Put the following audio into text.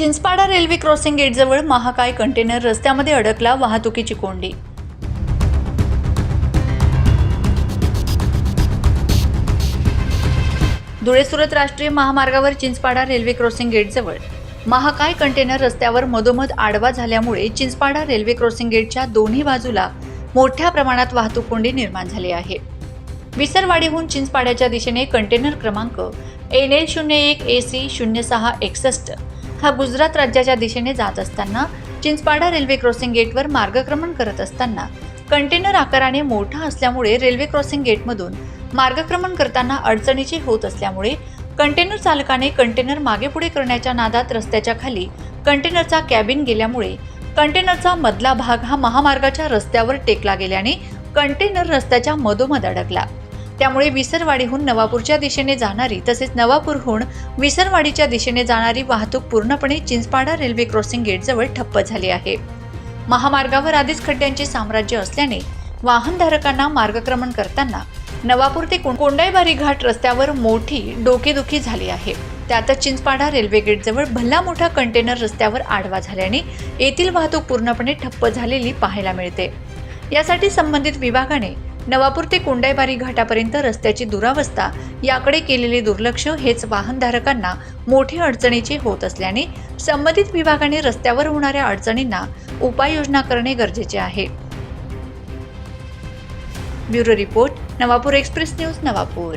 Chinchpada railway crossing गेटजवळ महाकाय container रस्त्यामध्ये अडकला वाहतुकीची कोंडी. धुळे सुरत राष्ट्रीय महामार्गावर चिंचपाडा रेल्वे क्रॉसिंग गेटजवळ. महाकाय कंटेनर रस्त्यावर मधोमध आडवा झाल्यामुळे चिंचपाडा रेल्वे क्रॉसिंग गेटच्या दोन्ही बाजूला मोठ्या प्रमाणात वाहतूक कोंडी निर्माण झाली आहे. विसरवाडीहून चिंचपाड्याच्या दिशेने कंटेनर क्रमांक एन एल शून्य एक ए सी शून्य सहा एकसष्ट. हा गुजरात राज्याच्या दिशेने जात असताना चिंचपाडा रेल्वे क्रॉसिंग गेटवर मार्गक्रमण करत असताना कंटेनर आकाराने मोठा असल्यामुळे रेल्वे क्रॉसिंग गेटमधून मार्गक्रमण करताना अडचणीचे होत असल्यामुळे कंटेनर चालकाने कंटेनर मागे पुढे करण्याच्या नादात रस्त्याच्या खाली कंटेनरचा कॅबिन गेल्यामुळे कंटेनरचा मधला भाग हा महामार्गाच्या रस्त्यावर टेकला गेल्याने कंटेनर रस्त्याच्या मधोमध अडकला. त्यामुळे विसरवाडीहून नवापूरच्या दिशेने जाणारी तसेच नवापूरहून विसरवाडीच्या दिशेने जाणारी वाहतूक पूर्णपणे चिंचपाडा रेल्वे क्रॉसिंग गेटजवळ ठप्प झाली आहे. महामार्गावर आधीच खड्ड्यांचे साम्राज्य असल्याने वाहनधारकांना मार्गक्रमण करताना नवापूर ते कोंडाईबारी घाट रस्त्यावर मोठी डोकेदुखी झाली आहे. त्यातच चिंचपाडा रेल्वे गेटजवळ भल्ला मोठा कंटेनर रस्त्यावर आडवा झाल्याने येथील वाहतूक पूर्णपणे ठप्प झालेली पाहायला मिळते. यासाठी संबंधित विभागाने नवापूर ते कुंडायबारी घाटापर्यंत रस्त्याची दुरावस्था याकडे केलेले दुर्लक्ष हेच वाहनधारकांना मोठे अडचणीचे होत असल्याने संबंधित विभागाने रस्त्यावर होणाऱ्या अडचणींना उपाययोजना करणे गरजेचे आहे. Bureau report Navapur express news Navapur.